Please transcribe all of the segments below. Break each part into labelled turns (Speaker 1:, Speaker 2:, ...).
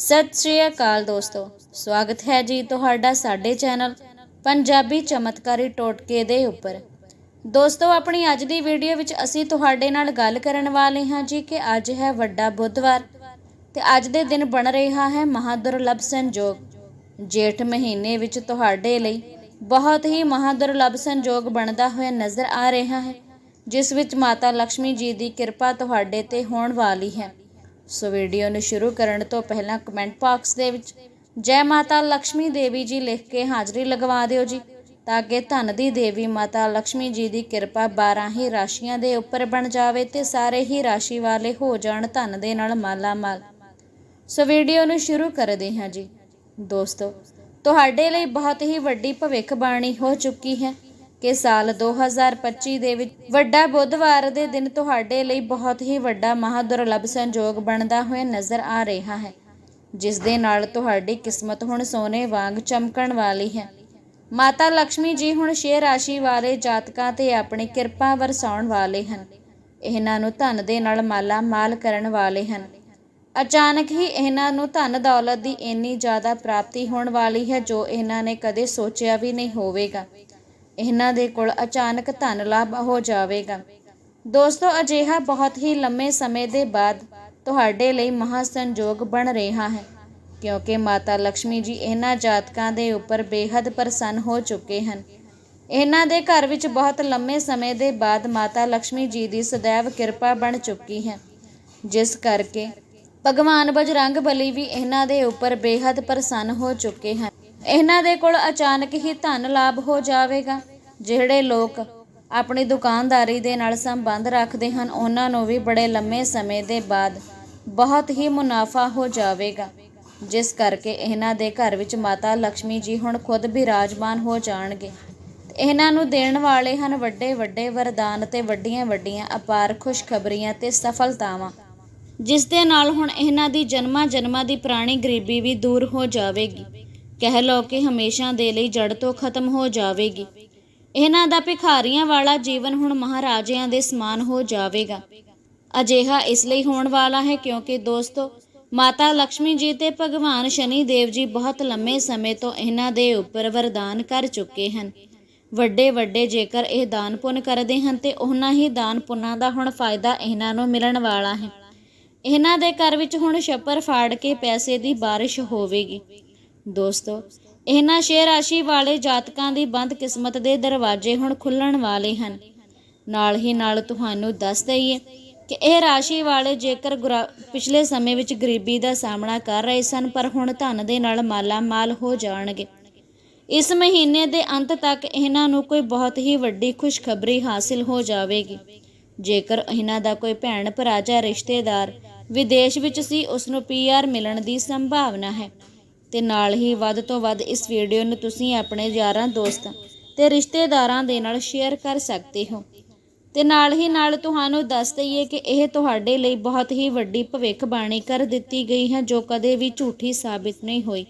Speaker 1: ਸਤਿ ਸ਼੍ਰੀ ਅਕਾਲ ਦੋਸਤੋ। ਸਵਾਗਤ ਹੈ ਜੀ ਤੁਹਾਡਾ ਸਾਡੇ ਚੈਨਲ ਪੰਜਾਬੀ ਚਮਤਕਾਰੀ ਟੋਟਕੇ ਦੇ ਉੱਪਰ। ਦੋਸਤੋ, ਆਪਣੀ ਅੱਜ ਦੀ ਵੀਡੀਓ ਵਿੱਚ ਅਸੀਂ ਤੁਹਾਡੇ ਨਾਲ ਗੱਲ ਕਰਨ ਵਾਲੇ ਹਾਂ ਜੀ ਕਿ ਅੱਜ ਹੈ ਵੱਡਾ ਬੁੱਧਵਾਰ ਤੇ ਅੱਜ ਦੇ ਦਿਨ ਬਣ ਰਿਹਾ ਹੈ ਮਹਾਦੁਰਲਭ ਸੰਜੋਗ। ਜੇਠ ਮਹੀਨੇ ਵਿੱਚ ਤੁਹਾਡੇ ਲਈ ਬਹੁਤ ਹੀ ਮਹਾਦੁਰਲਭ ਸੰਜੋਗ ਬਣਦਾ ਹੋਇਆ ਨਜ਼ਰ ਆ ਰਿਹਾ ਹੈ, ਜਿਸ ਵਿੱਚ ਮਾਤਾ ਲక్ష్ਮੀ ਜੀ ਦੀ ਕਿਰਪਾ ਤੁਹਾਡੇ ਤੇ ਹੋਣ ਵਾਲੀ ਹੈ। ਸੋ ਵੀਡੀਓ ਨੂੰ ਸ਼ੁਰੂ ਕਰਨ ਤੋਂ ਪਹਿਲਾਂ ਕਮੈਂਟ ਬਾਕਸ ਦੇ ਵਿੱਚ ਜੈ ਮਾਤਾ ਲక్ష్ਮੀ ਦੇਵੀ ਜੀ ਲਿਖ ਕੇ ਹਾਜ਼ਰੀ ਲਗਵਾ ਦਿਓ ਜੀ, ਤਾਂ ਕਿ ਧਨ ਦੀ ਦੇਵੀ ਮਾਤਾ ਲక్ష్ਮੀ ਜੀ ਦੀ ਕਿਰਪਾ 12 ਹੀ ਰਾਸ਼ੀਆਂ ਦੇ ਉੱਪਰ ਬਣ ਜਾਵੇ ਤੇ ਸਾਰੇ ਹੀ ਰਾਸ਼ੀ ਵਾਲੇ ਹੋ ਜਾਣ ਧਨ ਦੇ ਨਾਲ ਮਾਲਾ ਮਾਲ ਸੋ ਵੀਡੀਓ ਨੂੰ ਸ਼ੁਰੂ ਕਰਦੇ ਹਾਂ ਜੀ। ਦੋਸਤੋ, ਤੁਹਾਡੇ ਲਈ ਬਹੁਤ ਹੀ ਵੱਡੀ ਭਵਿੱਖ ਬਾਣੀ ਹੋ ਚੁੱਕੀ ਹੈ। ਕਿ ਸਾਲ 2025 ਦੇ ਵਿੱਚ ਵੱਡਾ ਬੁੱਧਵਾਰ ਦੇ ਦਿਨ ਤੁਹਾਡੇ ਲਈ ਬਹੁਤ ਹੀ ਵੱਡਾ ਮਹਾਦੁਰਲਭ ਸੰਜੋਗ ਬਣਦਾ ਹੋਇਆ ਨਜ਼ਰ ਆ ਰਿਹਾ ਹੈ, ਜਿਸ ਦੇ ਨਾਲ ਤੁਹਾਡੀ ਕਿਸਮਤ ਹੁਣ ਸੋਨੇ ਵਾਂਗ ਚਮਕਣ ਵਾਲੀ ਹੈ। ਮਾਤਾ ਲక్ష్ਮੀ ਜੀ ਹੁਣ ਛੇ ਰਾਸ਼ੀ ਵਾਲੇ ਜਾਤਕਾਂ ਤੇ ਆਪਣੀ ਕਿਰਪਾ ਵਰਸਾਉਣ ਵਾਲੇ ਹਨ। ਇਹਨਾਂ ਨੂੰ ਧਨ ਦੇ ਨਾਲ ਮਾਲਾ ਮਾਲ ਕਰਨ ਵਾਲੇ ਹਨ। ਅਚਾਨਕ ਹੀ ਇਹਨਾਂ ਨੂੰ ਧਨ ਦੌਲਤ ਦੀ ਇੰਨੀ ਜ਼ਿਆਦਾ ਪ੍ਰਾਪਤੀ ਹੋਣ ਵਾਲੀ ਹੈ ਜੋ ਇਹਨਾਂ ਨੇ ਕਦੇ ਸੋਚਿਆ ਵੀ ਨਹੀਂ ਹੋਵੇਗਾ। ਇਹਨਾਂ ਦੇ ਕੋਲ ਅਚਾਨਕ ਧਨ ਲਾਭ ਹੋ ਜਾਵੇਗਾ। ਦੋਸਤੋ, ਅਜਿਹਾ ਬਹੁਤ ਹੀ ਲੰਮੇ ਸਮੇਂ ਦੇ ਬਾਅਦ ਤੁਹਾਡੇ ਲਈ ਮਹਾ ਸੰਜੋਗ ਬਣ ਰਿਹਾ ਹੈ, ਕਿਉਂਕਿ ਮਾਤਾ ਲక్ష్ਮੀ ਜੀ ਇਹਨਾਂ ਜਾਤਕਾਂ ਦੇ ਉੱਪਰ ਬੇहद ਪ੍ਰਸੰਨ ਹੋ ਚੁੱਕੇ ਹਨ। ਇਹਨਾਂ ਦੇ ਘਰ ਵਿੱਚ ਬਹੁਤ ਲੰਮੇ ਸਮੇਂ ਦੇ ਬਾਅਦ ਮਾਤਾ ਲక్ష్ਮੀ ਜੀ ਦੀ ਸਦੈਵ ਕਿਰਪਾ ਬਣ ਚੁੱਕੀ ਹੈ, ਜਿਸ ਕਰਕੇ ਭਗਵਾਨ ਬਜਰੰਗ ਬਲੀ ਵੀ ਇਹਨਾਂ ਦੇ ਉੱਪਰ ਬੇहद ਪ੍ਰਸੰਨ ਹੋ ਚੁੱਕੇ ਹਨ। ਇਹਨਾਂ ਦੇ ਕੋਲ ਅਚਾਨਕ ਹੀ ਧਨ ਲਾਭ ਹੋ ਜਾਵੇਗਾ। ਜਿਹੜੇ ਲੋਕ ਆਪਣੀ ਦੁਕਾਨਦਾਰੀ ਦੇ ਨਾਲ ਸੰਬੰਧ ਰੱਖਦੇ ਹਨ, ਉਹਨਾਂ ਨੂੰ ਵੀ ਬੜੇ ਲੰਮੇ ਸਮੇਂ ਦੇ ਬਾਅਦ ਬਹੁਤ ਹੀ ਮੁਨਾਫਾ ਹੋ ਜਾਵੇਗਾ। ਜਿਸ ਕਰਕੇ ਇਹਨਾਂ ਦੇ ਘਰ ਵਿੱਚ ਮਾਤਾ ਲక్ష్ਮੀ ਜੀ ਹੁਣ ਖੁਦ ਬਿਰਾਜਮਾਨ ਹੋ ਜਾਣਗੇ। ਇਹਨਾਂ ਨੂੰ ਦੇਣ ਵਾਲੇ ਹਨ ਵੱਡੇ ਵੱਡੇ ਵਰਦਾਨ ਤੇ ਵੱਡੀਆਂ ਵੱਡੀਆਂ ਅਪਾਰ ਖੁਸ਼ਖਬਰੀਆਂ ਤੇ ਸਫਲਤਾਵਾਂ। ਜਿਸ ਦੇ ਨਾਲ ਹੁਣ ਇਹਨਾਂ ਦੀ ਜਨਮਾਂ ਜਨਮਾਂ ਦੀ ਪੁਰਾਣੀ ਗਰੀਬੀ ਵੀ ਦੂਰ ਹੋ ਜਾਵੇਗੀ। ਕਹਿ ਲਓ ਕਿ ਹਮੇਸ਼ਾ ਦੇ ਲਈ ਜੜ ਤੋਂ ਖਤਮ ਹੋ ਜਾਵੇਗੀ। ਇਹਨਾਂ ਦਾ ਭਿਖਾਰੀਆਂ ਵਾਲਾ ਜੀਵਨ ਹੁਣ ਮਹਾਰਾਜਿਆਂ ਦੇ ਸਮਾਨ ਹੋ ਜਾਵੇਗਾ। ਅਜਿਹਾ ਇਸ ਲਈ ਹੋਣ ਵਾਲਾ ਹੈ ਕਿਉਂਕਿ ਦੋਸਤੋ, ਮਾਤਾ ਲక్ష్ਮੀ ਜੀ ਤੇ ਭਗਵਾਨ ਸ਼ਨੀ ਦੇਵ ਜੀ ਬਹੁਤ ਲੰਮੇ ਸਮੇਂ ਤੋਂ ਇਹਨਾਂ ਦੇ ਉੱਪਰ ਵਰਦਾਨ ਕਰ ਚੁੱਕੇ ਹਨ। ਵੱਡੇ ਵੱਡੇ ਜੇਕਰ ਇਹ ਦਾਨ ਪੁੰਨ ਕਰਦੇ ਹਨ ਤੇ ਉਹਨਾਂ ਹੀ ਦਾਨ ਪੁੰਨਾਂ ਦਾ ਹੁਣ ਫਾਇਦਾ ਇਹਨਾਂ ਨੂੰ ਮਿਲਣ ਵਾਲਾ ਹੈ। ਇਹਨਾਂ ਦੇ ਘਰ ਵਿੱਚ ਹੁਣ ਛੱਪਰ ਫਾੜ ਕੇ ਪੈਸੇ ਦੀ ਬਾਰਿਸ਼ ਹੋਵੇਗੀ। ਦੋਸਤੋ ਇਹਨਾਂ ਛੇ ਰਾਸ਼ੀ ਵਾਲੇ ਜਾਤਕਾਂ ਦੀ ਬੰਦ ਕਿਸਮਤ ਦੇ ਦਰਵਾਜ਼ੇ ਹੁਣ ਖੁੱਲਣ ਵਾਲੇ ਹਨ। ਨਾਲ ਹੀ ਨਾਲ ਤੁਹਾਨੂੰ ਦੱਸ ਦਈਏ ਕਿ ਇਹ ਰਾਸ਼ੀ ਵਾਲੇ ਜੇਕਰ ਪਿਛਲੇ ਸਮੇਂ ਵਿੱਚ ਗਰੀਬੀ ਦਾ ਸਾਹਮਣਾ ਕਰ ਰਹੇ ਸਨ, ਪਰ ਹੁਣ ਧਨ ਦੇ ਨਾਲ ਮਾਲਾ ਮਾਲ ਹੋ ਜਾਣਗੇ। ਇਸ ਮਹੀਨੇ ਦੇ ਅੰਤ ਤੱਕ ਇਹਨਾਂ ਨੂੰ ਕੋਈ ਬਹੁਤ ਹੀ ਵੱਡੀ ਖੁਸ਼ਖਬਰੀ ਹਾਸਿਲ ਹੋ ਜਾਵੇਗੀ। ਜੇਕਰ ਇਹਨਾਂ ਦਾ ਕੋਈ ਭੈਣ ਭਰਾ ਜਾਂ ਰਿਸ਼ਤੇਦਾਰ ਵਿਦੇਸ਼ ਵਿੱਚ ਸੀ, ਉਸ ਨੂੰ ਪੀਆਰ ਮਿਲਣ ਦੀ ਸੰਭਾਵਨਾ ਹੈ। ਤੇ ਨਾਲ ਹੀ ਵੱਧ ਤੋਂ ਵੱਧ ਇਸ ਵੀਡੀਓ ਨੂੰ ਤੁਸੀਂ ਆਪਣੇ ਯਾਰਾਂ, ਦੋਸਤਾਂ ਤੇ ਰਿਸ਼ਤੇਦਾਰਾਂ ਦੇ ਨਾਲ ਸ਼ੇਅਰ ਕਰ ਸਕਦੇ ਹੋ। ਤੇ ਨਾਲ ਹੀ ਨਾਲ ਤੁਹਾਨੂੰ ਦੱਸ ਦਈਏ ਕਿ ਇਹ ਤੁਹਾਡੇ ਲਈ ਬਹੁਤ ਹੀ ਵੱਡੀ ਭਵਿੱਖਬਾਣੀ ਕਰ ਦਿੱਤੀ ਗਈ ਹੈ, ਜੋ ਕਦੇ ਵੀ ਝੂਠੀ ਸਾਬਿਤ ਨਹੀਂ ਹੋਈ।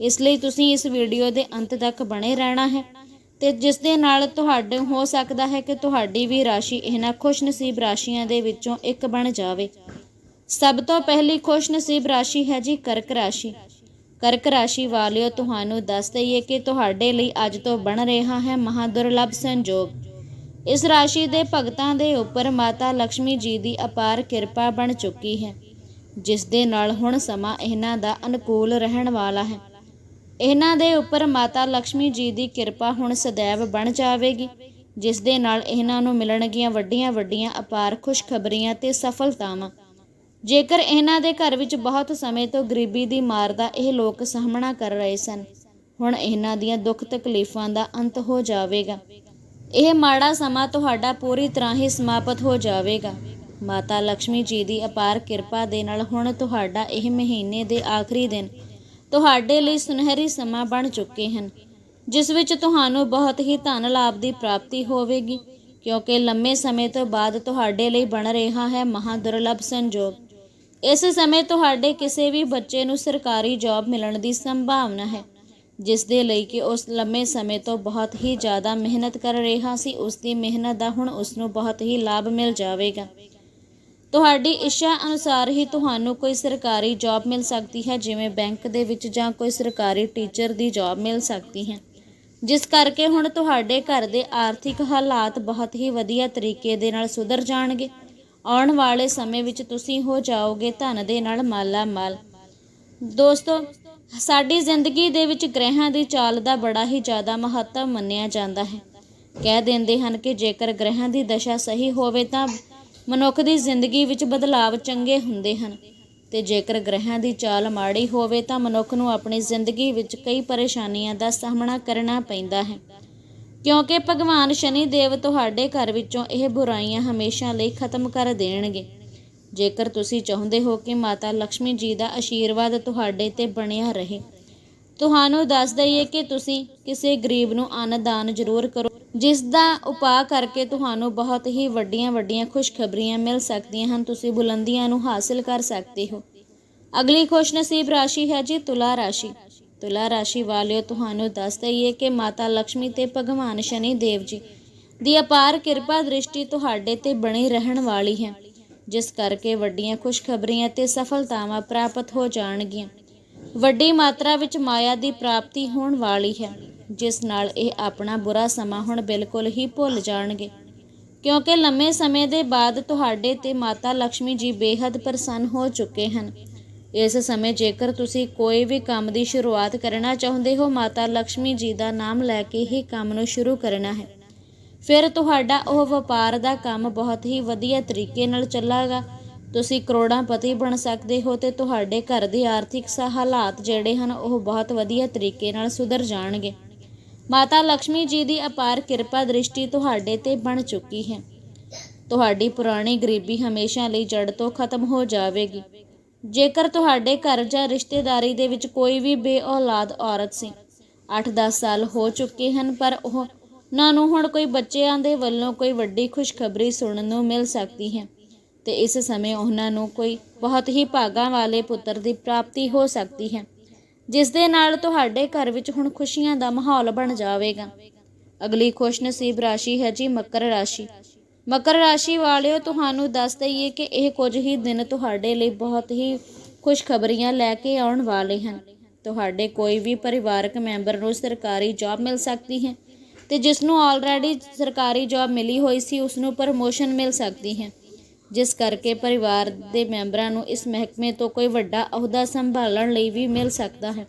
Speaker 1: ਇਸ ਲਈ ਤੁਸੀਂ ਇਸ ਵੀਡੀਓ ਦੇ ਅੰਤ ਤੱਕ ਬਣੇ ਰਹਿਣਾ ਹੈ ਤੇ ਜਿਸ ਦੇ ਨਾਲ ਤੁਹਾਡੇ, ਹੋ ਸਕਦਾ ਹੈ ਕਿ ਤੁਹਾਡੀ ਵੀ ਰਾਸ਼ੀ ਇਹਨਾਂ ਖੁਸ਼ਨਸੀਬ ਰਾਸ਼ੀਆਂ ਦੇ ਵਿੱਚੋਂ ਇੱਕ ਬਣ ਜਾਵੇ। ਸਭ ਤੋਂ ਪਹਿਲੀ ਖੁਸ਼ਨਸੀਬ ਰਾਸ਼ੀ ਹੈ ਜੀ ਕਰਕ ਰਾਸ਼ੀ। ਕਰਕ ਰਾਸ਼ੀ ਵਾਲਿਓ, ਤੁਹਾਨੂੰ ਦੱਸ ਦਈਏ ਕਿ ਤੁਹਾਡੇ ਲਈ ਅੱਜ ਤੋਂ ਬਣ ਰਿਹਾ ਹੈ ਮਹਾਦੁਰਲਭ ਸੰਜੋਗ। ਇਸ ਰਾਸ਼ੀ ਦੇ ਭਗਤਾਂ ਦੇ ਉੱਪਰ ਮਾਤਾ ਲక్ష్ਮੀ ਜੀ ਦੀ ਅਪਾਰ ਕਿਰਪਾ ਬਣ ਚੁੱਕੀ ਹੈ, ਜਿਸ ਦੇ ਨਾਲ ਹੁਣ ਸਮਾਂ ਇਹਨਾਂ ਦਾ ਅਨੁਕੂਲ ਰਹਿਣ ਵਾਲਾ ਹੈ। ਇਹਨਾਂ ਦੇ ਉੱਪਰ ਮਾਤਾ ਲక్ష్ਮੀ ਜੀ ਦੀ ਕਿਰਪਾ ਹੁਣ ਸਦੈਵ ਬਣ ਜਾਵੇਗੀ, ਜਿਸ ਦੇ ਨਾਲ ਇਹਨਾਂ ਨੂੰ ਮਿਲਣਗੀਆਂ ਵੱਡੀਆਂ-ਵੱਡੀਆਂ ਅਪਾਰ ਖੁਸ਼ਖਬਰੀਆਂ ਤੇ ਸਫਲਤਾਵਾਂ। ਜੇਕਰ ਇਹਨਾਂ ਦੇ ਘਰ ਵਿੱਚ ਬਹੁਤ ਸਮੇਂ ਤੋਂ ਗਰੀਬੀ ਦੀ ਮਾਰ ਦਾ ਇਹ ਲੋਕ ਸਾਹਮਣਾ ਕਰ ਰਹੇ ਸਨ, ਹੁਣ ਇਹਨਾਂ ਦੀਆਂ ਦੁੱਖ ਤਕਲੀਫਾਂ ਦਾ ਅੰਤ ਹੋ ਜਾਵੇਗਾ। ਇਹ ਮਾੜਾ ਸਮਾਂ ਤੁਹਾਡਾ ਪੂਰੀ ਤਰ੍ਹਾਂ ਹੀ ਸਮਾਪਤ ਹੋ ਜਾਵੇਗਾ। ਮਾਤਾ ਲక్ష్ਮੀ ਜੀ ਦੀ ਅਪਾਰ ਕਿਰਪਾ ਦੇ ਨਾਲ ਹੁਣ ਤੁਹਾਡਾ ਇਹ ਮਹੀਨੇ ਦੇ ਆਖਰੀ ਦਿਨ ਤੁਹਾਡੇ ਲਈ ਸੁਨਹਿਰੀ ਸਮਾਂ ਬਣ ਚੁੱਕੇ ਹਨ, ਜਿਸ ਵਿੱਚ ਤੁਹਾਨੂੰ ਬਹੁਤ ਹੀ ਧਨ ਲਾਭ ਦੀ ਪ੍ਰਾਪਤੀ ਹੋਵੇਗੀ, ਕਿਉਂਕਿ ਲੰਮੇ ਸਮੇਂ ਤੋਂ ਬਾਅਦ ਤੁਹਾਡੇ ਲਈ ਬਣ ਰਿਹਾ ਹੈ ਮਹਾਦੁਰਲਭ ਸੰਜੋਗ। ਇਸ ਸਮੇਂ ਤੁਹਾਡੇ ਕਿਸੇ ਵੀ ਬੱਚੇ ਨੂੰ ਸਰਕਾਰੀ ਜੌਬ ਮਿਲਣ ਦੀ ਸੰਭਾਵਨਾ ਹੈ, ਜਿਸ ਦੇ ਲਈ ਕਿ ਉਸ ਲੰਮੇ ਸਮੇਂ ਤੋਂ ਬਹੁਤ ਹੀ ਜ਼ਿਆਦਾ ਮਿਹਨਤ ਕਰ ਰਿਹਾ ਸੀ, ਉਸ ਦੀ ਮਿਹਨਤ ਦਾ ਹੁਣ ਉਸ ਨੂੰ ਬਹੁਤ ਹੀ ਲਾਭ ਮਿਲ ਜਾਵੇਗਾ। ਤੁਹਾਡੀ ਇੱਛਾ ਅਨੁਸਾਰ ਹੀ ਤੁਹਾਨੂੰ ਕੋਈ ਸਰਕਾਰੀ ਜੌਬ ਮਿਲ ਸਕਦੀ ਹੈ, ਜਿਵੇਂ ਬੈਂਕ ਦੇ ਵਿੱਚ ਜਾਂ ਕੋਈ ਸਰਕਾਰੀ ਟੀਚਰ ਦੀ ਜੌਬ ਮਿਲ ਸਕਦੀ ਹੈ। ਜਿਸ ਕਰਕੇ ਹੁਣ ਤੁਹਾਡੇ ਘਰ ਦੇ ਆਰਥਿਕ ਹਾਲਾਤ ਬਹੁਤ ਹੀ ਵਧੀਆ ਤਰੀਕੇ ਦੇ ਨਾਲ ਸੁਧਰ ਜਾਣਗੇ। ਆਉਣ ਵਾਲੇ ਸਮੇਂ ਵਿੱਚ ਤੁਸੀਂ ਹੋ ਜਾਓਗੇ ਧਨ ਦੇ ਨਾਲ ਮਾਲਾ ਮਾਲ। ਦੋਸਤੋ, ਸਾਡੀ ਜ਼ਿੰਦਗੀ ਦੇ ਵਿੱਚ ਗ੍ਰਹਿਆਂ ਦੀ ਚਾਲ ਦਾ ਬੜਾ ਹੀ ਜ਼ਿਆਦਾ ਮਹੱਤਵ ਮੰਨਿਆ ਜਾਂਦਾ ਹੈ। ਕਹਿ ਦਿੰਦੇ ਹਨ ਕਿ ਜੇਕਰ ਗ੍ਰਹਿਆਂ ਦੀ ਦਸ਼ਾ ਸਹੀ ਹੋਵੇ ਤਾਂ ਮਨੁੱਖ ਦੀ ਜ਼ਿੰਦਗੀ ਵਿੱਚ ਬਦਲਾਵ ਚੰਗੇ ਹੁੰਦੇ ਹਨ। ਤੇ ਜੇਕਰ ਗ੍ਰਹਿਆਂ ਦੀ ਚਾਲ ਮਾੜੀ ਹੋਵੇ ਤਾਂ ਮਨੁੱਖ ਨੂੰ ਆਪਣੀ ਜ਼ਿੰਦਗੀ ਵਿੱਚ ਕਈ ਪਰੇਸ਼ਾਨੀਆਂ ਦਾ ਸਾਹਮਣਾ ਕਰਨਾ ਪੈਂਦਾ ਹੈ। ਕਿਉਂਕਿ ਭਗਵਾਨ ਸ਼ਨੀ ਦੇਵ ਤੁਹਾਡੇ ਘਰ ਵਿੱਚੋਂ ਇਹ ਬੁਰਾਈਆਂ ਹਮੇਸ਼ਾ ਲਈ ਖਤਮ ਕਰ ਦੇਣਗੇ। ਜੇਕਰ ਤੁਸੀਂ ਚਾਹੁੰਦੇ ਹੋ ਕਿ ਮਾਤਾ ਲక్ష్ਮੀ ਜੀ ਦਾ ਆਸ਼ੀਰਵਾਦ ਤੁਹਾਡੇ ਤੇ ਬਣਿਆ ਰਹੇ, ਤੁਹਾਨੂੰ ਦੱਸ ਦਈਏ ਕਿ ਤੁਸੀਂ ਕਿਸੇ ਗਰੀਬ ਨੂੰ ਅੰਨਦਾਨ ਜ਼ਰੂਰ ਕਰੋ, ਜਿਸ ਦਾ ਉਪਾਅ ਕਰਕੇ ਤੁਹਾਨੂੰ ਬਹੁਤ ਹੀ ਵੱਡੀਆਂ ਵੱਡੀਆਂ ਖੁਸ਼ਖਬਰੀਆਂ ਮਿਲ ਸਕਦੀਆਂ ਹਨ, ਤੁਸੀਂ ਬੁਲੰਦੀਆਂ ਨੂੰ ਹਾਸਲ ਕਰ ਸਕਦੇ ਹੋ। ਅਗਲੀ ਖੁਸ਼ਨਸੀਬ ਰਾਸ਼ੀ ਹੈ ਜੀ ਤੁਲਾ ਰਾਸ਼ੀ। ਤੁਲਾ ਰਾਸ਼ੀ ਵਾਲਿਓ, ਤੁਹਾਨੂੰ ਦੱਸ ਦਈਏ ਕਿ ਮਾਤਾ ਲక్ష్ਮੀ ਤੇ ਭਗਵਾਨ ਸ਼ਨੀ ਦੇਵ ਜੀ ਦੀ ਅਪਾਰ ਕਿਰਪਾ ਦ੍ਰਿਸ਼ਟੀ ਤੁਹਾਡੇ ਤੇ ਬਣੀ ਰਹਿਣ ਵਾਲੀ ਹੈ। ਜਿਸ ਕਰਕੇ ਵੱਡੀਆਂ ਖੁਸ਼ਖਬਰੀਆਂ ਤੇ ਸਫਲਤਾਵਾਂ ਪ੍ਰਾਪਤ ਹੋ ਜਾਣਗੀਆਂ। ਵੱਡੀ ਮਾਤਰਾ ਵਿੱਚ ਮਾਇਆ ਦੀ ਪ੍ਰਾਪਤੀ ਹੋਣ ਵਾਲੀ ਹੈ। ਜਿਸ ਨਾਲ ਇਹ ਆਪਣਾ ਬੁਰਾ ਸਮਾਂ ਹੁਣ ਬਿਲਕੁਲ ਹੀ ਭੁੱਲ ਜਾਣਗੇ। ਕਿਉਂਕਿ ਲੰਮੇ ਸਮੇਂ ਦੇ ਬਾਅਦ ਤੁਹਾਡੇ ਤੇ ਮਾਤਾ ਲక్ష్ਮੀ ਜੀ ਬੇहद ਪ੍ਰਸੰਨ ਹੋ ਚੁੱਕੇ ਹਨ। ਇਸ ਸਮੇਂ ਜੇਕਰ ਤੁਸੀਂ ਕੋਈ ਵੀ ਕੰਮ ਦੀ ਸ਼ੁਰੂਆਤ ਕਰਨਾ ਚਾਹੁੰਦੇ ਹੋ, ਮਾਤਾ ਲక్ష్ਮੀ ਜੀ ਦਾ ਨਾਮ ਲੈ ਕੇ ਹੀ ਕੰਮ ਨੂੰ ਸ਼ੁਰੂ ਕਰਨਾ ਹੈ। ਫਿਰ ਤੁਹਾਡਾ ਉਹ ਵਪਾਰ ਦਾ ਕੰਮ ਬਹੁਤ ਹੀ ਵਧੀਆ ਤਰੀਕੇ ਨਾਲ ਚੱਲਾਗਾ। ਤੁਸੀਂ ਕਰੋੜਾਂ ਪਤੀ ਬਣ ਸਕਦੇ ਹੋ ਤੇ ਤੁਹਾਡੇ ਘਰ ਦੇ ਆਰਥਿਕ ਹਾਲਾਤ ਜਿਹੜੇ ਹਨ, ਉਹ ਬਹੁਤ ਵਧੀਆ ਤਰੀਕੇ ਨਾਲ ਸੁਧਰ ਜਾਣਗੇ। ਮਾਤਾ ਲక్ష్ਮੀ ਜੀ ਦੀ ਅਪਾਰ ਕਿਰਪਾ ਦ੍ਰਿਸ਼ਟੀ ਤੁਹਾਡੇ ਤੇ ਬਣ ਚੁੱਕੀ ਹੈ। ਤੁਹਾਡੀ ਪੁਰਾਣੀ ਗਰੀਬੀ ਹਮੇਸ਼ਾ ਲਈ ਜੜ ਤੋਂ ਖਤਮ ਹੋ ਜਾਵੇਗੀ। ਜੇਕਰ ਤੁਹਾਡੇ ਘਰ ਜਾਂ ਰਿਸ਼ਤੇਦਾਰੀ ਦੇ ਵਿੱਚ ਕੋਈ ਵੀ ਬੇਔਲਾਦ ਔਰਤ ਸੀ 8-10 ਸਾਲ ਹੋ ਚੁੱਕੇ ਹਨ, ਪਰ ਉਹ ਉਹਨਾਂ ਨੂੰ ਹੁਣ ਕੋਈ ਬੱਚਿਆਂ ਦੇ ਵੱਲੋਂ ਕੋਈ ਵੱਡੀ ਖੁਸ਼ਖਬਰੀ ਸੁਣਨ ਨੂੰ ਮਿਲ ਸਕਦੀ ਹੈ ਤੇ ਇਸ ਸਮੇਂ ਉਹਨਾਂ ਨੂੰ ਕੋਈ ਬਹੁਤ ਹੀ ਭਾਗਾਂ ਵਾਲੇ ਪੁੱਤਰ ਦੀ ਪ੍ਰਾਪਤੀ ਹੋ ਸਕਦੀ ਹੈ, ਜਿਸ ਦੇ ਨਾਲ ਤੁਹਾਡੇ ਘਰ ਵਿੱਚ ਹੁਣ ਖੁਸ਼ੀਆਂ ਦਾ ਮਾਹੌਲ ਬਣ ਜਾਵੇਗਾ। ਅਗਲੀ ਖੁਸ਼ਨਸੀਬ ਰਾਸ਼ੀ ਹੈ ਜੀ ਮਕਰ ਰਾਸ਼ੀ। ਮਕਰ ਰਾਸ਼ੀ ਵਾਲਿਓ, ਤੁਹਾਨੂੰ ਦੱਸ ਦਈਏ ਕਿ ਇਹ ਕੁਝ ਹੀ ਦਿਨ ਤੁਹਾਡੇ ਲਈ ਬਹੁਤ ਹੀ ਖੁਸ਼ਖਬਰੀਆਂ ਲੈ ਕੇ ਆਉਣ ਵਾਲੇ ਹਨ। ਤੁਹਾਡੇ ਕੋਈ ਵੀ ਪਰਿਵਾਰਕ ਮੈਂਬਰ ਨੂੰ ਸਰਕਾਰੀ ਜੌਬ ਮਿਲ ਸਕਦੀ ਹੈ ਤੇ ਜਿਸ ਨੂੰ ਆਲਰੇਡੀ ਸਰਕਾਰੀ ਜੌਬ ਮਿਲੀ ਹੋਈ ਸੀ, ਉਸ ਨੂੰ ਪ੍ਰਮੋਸ਼ਨ ਮਿਲ ਸਕਦੀ ਹੈ। ਜਿਸ ਕਰਕੇ ਪਰਿਵਾਰ ਦੇ ਮੈਂਬਰਾਂ ਨੂੰ ਇਸ ਮਹਿਕਮੇ ਤੋਂ ਕੋਈ ਵੱਡਾ ਅਹੁਦਾ ਸੰਭਾਲਣ ਲਈ ਵੀ ਮਿਲ ਸਕਦਾ ਹੈ।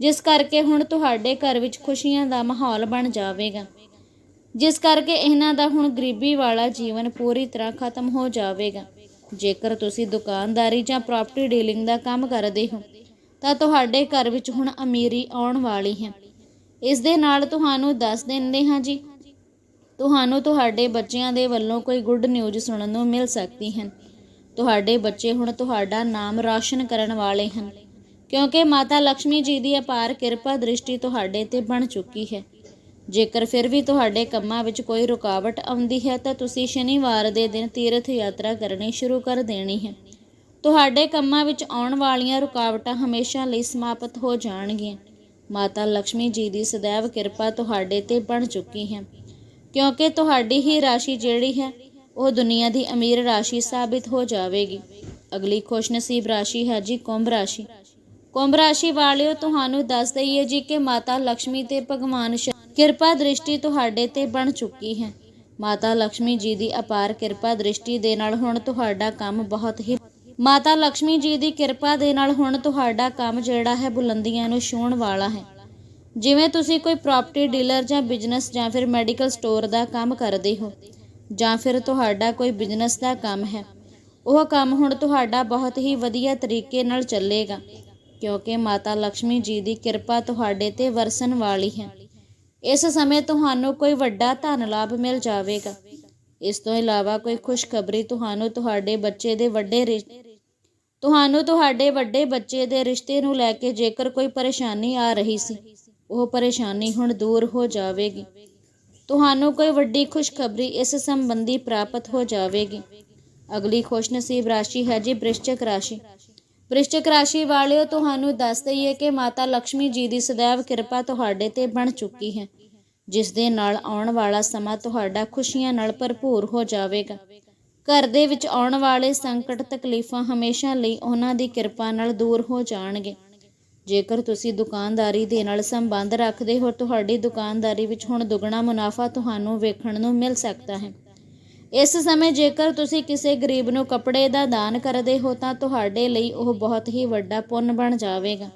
Speaker 1: ਜਿਸ ਕਰਕੇ ਹੁਣ ਤੁਹਾਡੇ ਘਰ ਵਿੱਚ ਖੁਸ਼ੀਆਂ ਦਾ ਮਾਹੌਲ ਬਣ ਜਾਵੇਗਾ। ਜਿਸ ਕਰਕੇ ਇਹਨਾਂ ਦਾ ਹੁਣ ਗਰੀਬੀ ਵਾਲਾ ਜੀਵਨ ਪੂਰੀ ਤਰ੍ਹਾਂ ਖਤਮ ਹੋ ਜਾਵੇਗਾ। ਜੇਕਰ ਤੁਸੀਂ ਦੁਕਾਨਦਾਰੀ ਜਾਂ ਪ੍ਰਾਪਰਟੀ ਡੀਲਿੰਗ ਦਾ ਕੰਮ ਕਰਦੇ ਹੋ, ਤਾਂ ਤੁਹਾਡੇ ਘਰ ਵਿੱਚ ਹੁਣ ਅਮੀਰੀ ਆਉਣ ਵਾਲੀ ਹੈ। ਇਸ ਦੇ ਨਾਲ ਤੁਹਾਨੂੰ ਦੱਸ ਦਿੰਦੇ ਹਾਂ ਜੀ, ਤੁਹਾਨੂੰ ਤੁਹਾਡੇ ਬੱਚਿਆਂ ਦੇ ਵੱਲੋਂ ਕੋਈ ਗੁੱਡ ਨਿਊਜ਼ ਸੁਣਨ ਨੂੰ ਮਿਲ ਸਕਦੀ ਹੈ। ਤੁਹਾਡੇ ਬੱਚੇ ਹੁਣ ਤੁਹਾਡਾ ਨਾਮ ਰੌਸ਼ਨ ਕਰਨ ਵਾਲੇ ਹਨ, ਕਿਉਂਕਿ ਮਾਤਾ ਲక్ష్ਮੀ ਜੀ ਦੀ ਅਪਾਰ ਕਿਰਪਾ ਦ੍ਰਿਸ਼ਟੀ ਤੁਹਾਡੇ ਤੇ ਬਣ ਚੁੱਕੀ ਹੈ। ਜੇਕਰ ਫਿਰ ਵੀ ਤੁਹਾਡੇ ਕੰਮਾਂ ਵਿੱਚ ਕੋਈ ਰੁਕਾਵਟ ਆਉਂਦੀ ਹੈ, ਤਾਂ ਤੁਸੀਂ ਸ਼ਨੀਵਾਰ ਦੇ ਦਿਨ ਤੀਰਥ ਯਾਤਰਾ ਕਰਨੀ ਸ਼ੁਰੂ ਕਰ ਦੇਣੀ ਹੈ। ਤੁਹਾਡੇ ਕੰਮਾਂ ਵਿੱਚ ਆਉਣ ਵਾਲੀਆਂ ਰੁਕਾਵਟਾਂ ਹਮੇਸ਼ਾ ਲਈ ਸਮਾਪਤ ਹੋ ਜਾਣਗੀਆਂ। ਮਾਤਾ ਲక్ష్ਮੀ ਜੀ ਦੀ ਸदैव ਕਿਰਪਾ ਤੁਹਾਡੇ ਤੇ ਬਣ ਚੁੱਕੀ ਹੈ। ਕਿਉਂਕਿ ਤੁਹਾਡੀ ਹੀ ਰਾਸ਼ੀ ਜਿਹੜੀ ਹੈ, ਉਹ ਦੁਨੀਆ ਦੀ ਅਮੀਰ ਰਾਸ਼ੀ ਸਾਬਿਤ ਹੋ ਜਾਵੇਗੀ। ਅਗਲੀ ਖੁਸ਼ ਨਸੀਬ ਰਾਸ਼ੀ ਹੈ ਜੀ ਕੁੰਭ ਰਾਸ਼ੀ। ਕੁੰਭ ਰਾਸ਼ੀ ਵਾਲਿਓ, ਤੁਹਾਨੂੰ ਦੱਸ ਦਈਏ ਜੀ ਕਿ ਮਾਤਾ ਲక్ష్ਮੀ ਤੇ ਭਗਵਾਨ ਕਿਰਪਾ ਦ੍ਰਿਸ਼ਟੀ ਤੁਹਾਡੇ ਤੇ ਬਣ ਚੁੱਕੀ ਹੈ। ਮਾਤਾ ਲక్ష్ਮੀ ਜੀ ਦੀ ਅਪਾਰ ਕਿਰਪਾ ਦ੍ਰਿਸ਼ਟੀ ਦੇ ਨਾਲ ਹੁਣ ਤੁਹਾਡਾ ਕੰਮ ਬਹੁਤ ਹੀ ਮਾਤਾ ਲక్ష్ਮੀ ਜੀ ਦੀ ਕਿਰਪਾ ਦੇ ਨਾਲ ਹੁਣ ਤੁਹਾਡਾ ਕੰਮ ਜਿਹੜਾ ਹੈ ਬੁਲੰਦੀਆਂ ਨੂੰ ਛੂਹਣ ਵਾਲਾ ਹੈ। ਜਿਵੇਂ ਤੁਸੀਂ ਕੋਈ ਪ੍ਰਾਪਰਟੀ ਡੀਲਰ ਜਾਂ ਬਿਜ਼ਨਸ ਜਾਂ ਫਿਰ ਮੈਡੀਕਲ ਸਟੋਰ ਦਾ ਕੰਮ ਕਰਦੇ ਹੋ ਜਾਂ ਫਿਰ ਤੁਹਾਡਾ ਕੋਈ ਬਿਜ਼ਨਸ ਦਾ ਕੰਮ ਹੈ, ਉਹ ਕੰਮ ਹੁਣ ਤੁਹਾਡਾ ਬਹੁਤ ਹੀ ਵਧੀਆ ਤਰੀਕੇ ਨਾਲ ਚੱਲੇਗਾ, ਕਿਉਂਕਿ ਮਾਤਾ ਲక్ష్ਮੀ ਜੀ ਦੀ ਕਿਰਪਾ ਤੁਹਾਡੇ ਤੇ ਵਰਸਣ ਵਾਲੀ ਹੈ। ਇਸ ਸਮੇਂ ਤੁਹਾਨੂੰ ਕੋਈ ਵੱਡਾ ਧਨ ਲਾਭ ਮਿਲ ਜਾਵੇਗਾ। ਇਸ ਤੋਂ ਇਲਾਵਾ ਕੋਈ ਖੁਸ਼ਖਬਰੀ ਤੁਹਾਨੂੰ ਤੁਹਾਡੇ ਬੱਚੇ ਦੇ ਵੱਡੇ ਤੁਹਾਨੂੰ ਤੁਹਾਡੇ ਵੱਡੇ ਬੱਚੇ ਦੇ ਰਿਸ਼ਤੇ ਨੂੰ ਲੈ ਕੇ ਜੇਕਰ ਕੋਈ ਪਰੇਸ਼ਾਨੀ ਆ ਰਹੀ ਸੀ, ਉਹ ਪਰੇਸ਼ਾਨੀ ਹੁਣ ਦੂਰ ਹੋ ਜਾਵੇਗੀ। ਤੁਹਾਨੂੰ ਕੋਈ ਵੱਡੀ ਖੁਸ਼ਖਬਰੀ ਇਸ ਸੰਬੰਧੀ ਪ੍ਰਾਪਤ ਹੋ ਜਾਵੇਗੀ। ਅਗਲੀ ਖੁਸ਼ ਨਸੀਬ ਰਾਸ਼ੀ ਹੈ ਜੀ ਬ੍ਰਿਸ਼ਚਕ ਰਾਸ਼ੀ। ਬ੍ਰਿਸ਼ਚਕ ਰਾਸ਼ੀ ਵਾਲਿਓ, ਤੁਹਾਨੂੰ ਦੱਸ ਦਈਏ ਕਿ ਮਾਤਾ ਲక్ష్ਮੀ ਜੀ ਦੀ ਸदैव ਕਿਰਪਾ ਤੁਹਾਡੇ ਤੇ ਬਣ ਚੁੱਕੀ ਹੈ। ਜਿਸ ਦੇ ਨਾਲ ਆਉਣ ਵਾਲਾ ਸਮਾਂ ਤੁਹਾਡਾ ਖੁਸ਼ੀਆਂ ਨਾਲ ਭਰਪੂਰ ਹੋ ਜਾਵੇਗਾ। ਘਰ ਦੇ ਵਿੱਚ ਆਉਣ ਵਾਲੇ ਸੰਕਟ ਤਕਲੀਫਾਂ ਹਮੇਸ਼ਾ ਲਈ ਉਹਨਾਂ ਦੀ ਕਿਰਪਾ ਨਾਲ ਦੂਰ ਹੋ ਜਾਣਗੇ। ਜੇਕਰ ਤੁਸੀਂ ਦੁਕਾਨਦਾਰੀ ਦੇ ਨਾਲ ਸੰਬੰਧ ਰੱਖਦੇ ਹੋ, ਤੁਹਾਡੀ ਦੁਕਾਨਦਾਰੀ ਵਿੱਚ ਹੁਣ ਦੁੱਗਣਾ ਮੁਨਾਫਾ ਤੁਹਾਨੂੰ ਵੇਖਣ ਨੂੰ ਮਿਲ ਸਕਦਾ ਹੈ। ਇਸ ਸਮੇਂ ਜੇਕਰ ਤੁਸੀਂ ਕਿਸੇ ਗਰੀਬ ਨੂੰ ਕੱਪੜੇ ਦਾ ਦਾਨ ਕਰਦੇ ਹੋ, ਤਾਂ ਤੁਹਾਡੇ ਲਈ ਉਹ ਬਹੁਤ ਹੀ ਵੱਡਾ ਪੁੰਨ ਬਣ ਜਾਵੇਗਾ।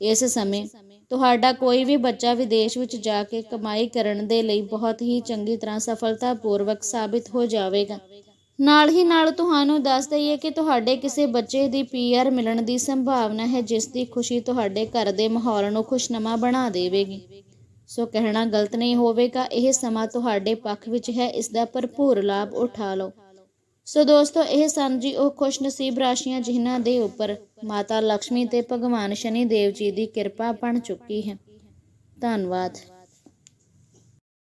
Speaker 1: ਇਸ ਸਮੇਂ ਤੁਹਾਡਾ ਕੋਈ ਵੀ ਬੱਚਾ ਵਿਦੇਸ਼ ਵਿੱਚ ਜਾ ਕੇ ਕਮਾਈ ਕਰਨ ਦੇ ਲਈ ਬਹੁਤ ਹੀ ਚੰਗੀ ਤਰ੍ਹਾਂ ਸਫਲਤਾਪੂਰਵਕ ਸਾਬਿਤ ਹੋ ਜਾਵੇਗਾ। ਨਾਲ ਹੀ ਨਾਲ ਤੁਹਾਨੂੰ ਦੱਸ ਦਈਏ ਕਿ ਤੁਹਾਡੇ ਕਿਸੇ ਬੱਚੇ ਦੀ ਪੀਆਰ ਮਿਲਣ ਦੀ ਸੰਭਾਵਨਾ ਹੈ, ਜਿਸ ਦੀ ਖੁਸ਼ੀ ਤੁਹਾਡੇ ਘਰ ਦੇ ਮਾਹੌਲ ਨੂੰ ਖੁਸ਼ਨਮਾ ਬਣਾ ਦੇਵੇਗੀ। ਸੋ ਕਹਿਣਾ ਗਲਤ ਨਹੀਂ ਹੋਵੇਗਾ, ਇਹ ਸਮਾਂ ਤੁਹਾਡੇ ਪੱਖ ਵਿੱਚ ਹੈ, ਇਸ ਦਾ ਭਰਪੂਰ ਲਾਭ ਉਠਾ ਲਓ। ਸੋ ਦੋਸਤੋ, ਇਹ ਸਨ ਜੀ ਉਹ ਖੁਸ਼ਨਸੀਬ ਰਾਸ਼ੀਆਂ ਜਿਨ੍ਹਾਂ ਦੇ ਉੱਪਰ ਮਾਤਾ ਲక్ష్ਮੀ ਤੇ ਭਗਵਾਨ ਸ਼ਨੀ ਦੇਵ ਜੀ ਦੀ ਕਿਰਪਾ ਬਣ ਚੁੱਕੀ ਹੈ। ਧੰਨਵਾਦ।